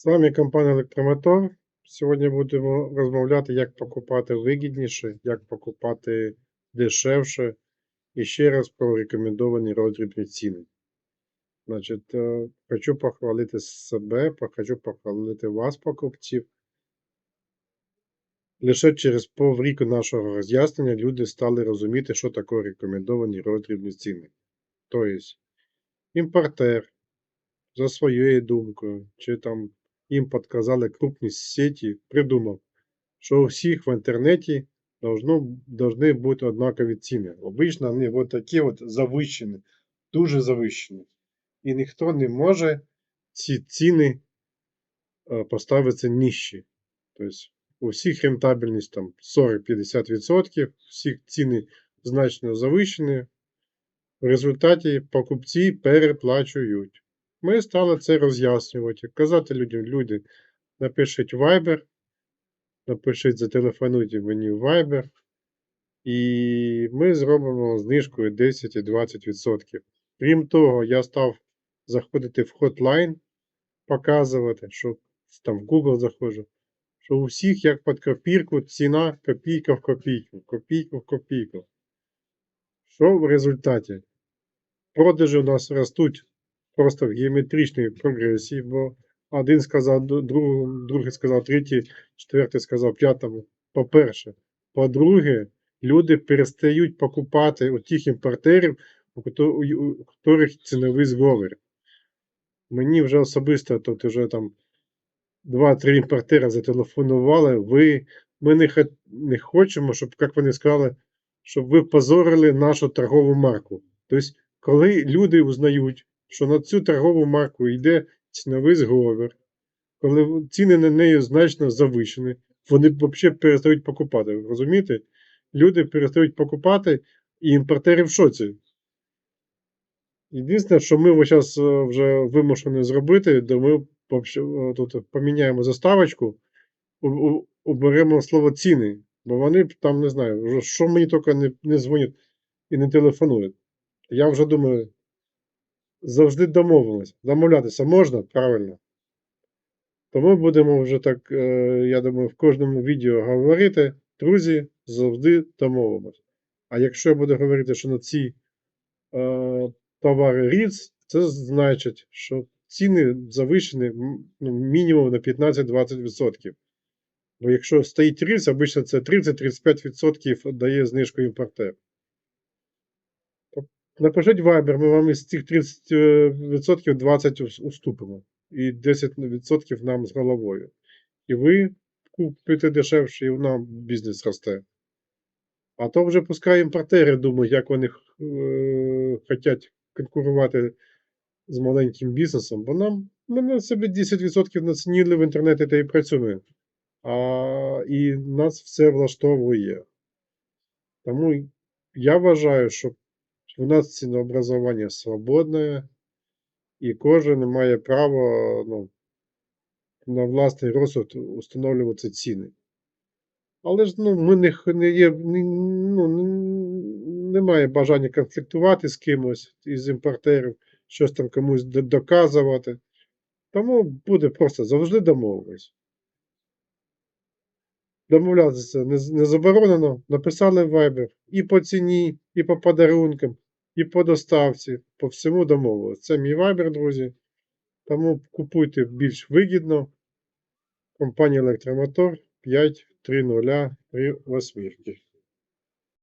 З вами компанія Електромотор. Сьогодні будемо розмовляти, як покупати вигідніше, як покупати дешевше і ще раз про рекомендовані роздрібні ціни. Значить, е, хочу похвалити себе, хочу похвалити вас, покупців. Лише через півріку нашого роз'яснення люди стали розуміти, що таке рекомендовані роздрібні ціни. Тобто, імпортер за своєю думкою, чи там їм підказали крупні сеті, придумав, що у всіх в інтернеті должно, должны бути однакові ціни. Обично вони от такі от завищені, дуже завищені. І ніхто не може ці ціни е, поставити нижчі. Тобто у всіх рентабельність там 40-50%, всіх ціни значно завищені. В результаті покупці переплачують. Ми стали це роз'яснювати, казати людям, люди, напишіть Viber, напишіть, зателефонуйте мені в Viber, і ми зробимо знижкою 10 і 20%. Крім того, я став заходити в Hotline, показувати, що там в Google заходжу, що у всіх, як під копірку, ціна копійка в копійку, копійку в копійку. Що в результаті? Продажі у нас ростуть просто в геометричній прогресії, бо один сказав другому, другий сказав третій, четвертий сказав п'ятому. По-перше. По-друге, люди перестають покупати у тих імпортерів, у яких ціновий зговір. Мені вже особисто тут вже там 2-3 імпортера зателефонували. Ви, ми не, не хочемо, щоб, як вони сказали, щоб ви позорили нашу торгову марку. Тобто, коли люди узнають, що на цю торгову марку йде ціновий зговір, коли ціни на неї значно завищені, вони взагалі перестають покупати. Розумієте? Люди перестають покупати, і імпортери в шоці. Єдине, що ми зараз вже вимушені зробити, де ми е, тут поміняємо заставочку, у- слово ціни, бо вони там не знаю, що мені тільки не дзвонять і не телефонують. Я вже думаю, завжди домовились. Домовлятися можна, правильно. Тому будемо вже так, е, я думаю, в кожному відео говорити. Друзі, завжди домовимось. А якщо я буду говорити, що на ці е, товари РІЦ, це значить, що ціни завищені ну, мінімум на 15-20%. Бо якщо стоїть РІЦ, обично це 30-35% дає знижку імпортер. Напишіть Viber, ми вам із цих 30% 20 ус- уступимо. І 10% нам з головою. І ви купите дешевше, і нам бізнес росте. А то вже пускай імпортери думають, як вони е, хочуть конкурувати з маленьким бізнесом, бо нам ми на собі 10% націніли в інтернеті та і працюємо. А, і нас все влаштовує. Тому я вважаю, що у нас цінообразування свободне, і кожен має право ну, на власний розсуд установлювати ціни. Але ж ну, ми не, не є, ну, не- немає бажання конфліктувати з кимось із імпортерів, щось там комусь доказувати. Тому буде просто завжди домовились. Домовлятися не, не заборонено. Написали Viber і по ціні, і по подарункам, і по доставці. По всьому домовилися. Це мій Viber, друзі. Тому купуйте більш вигідно. Компанія Електромотор 53038.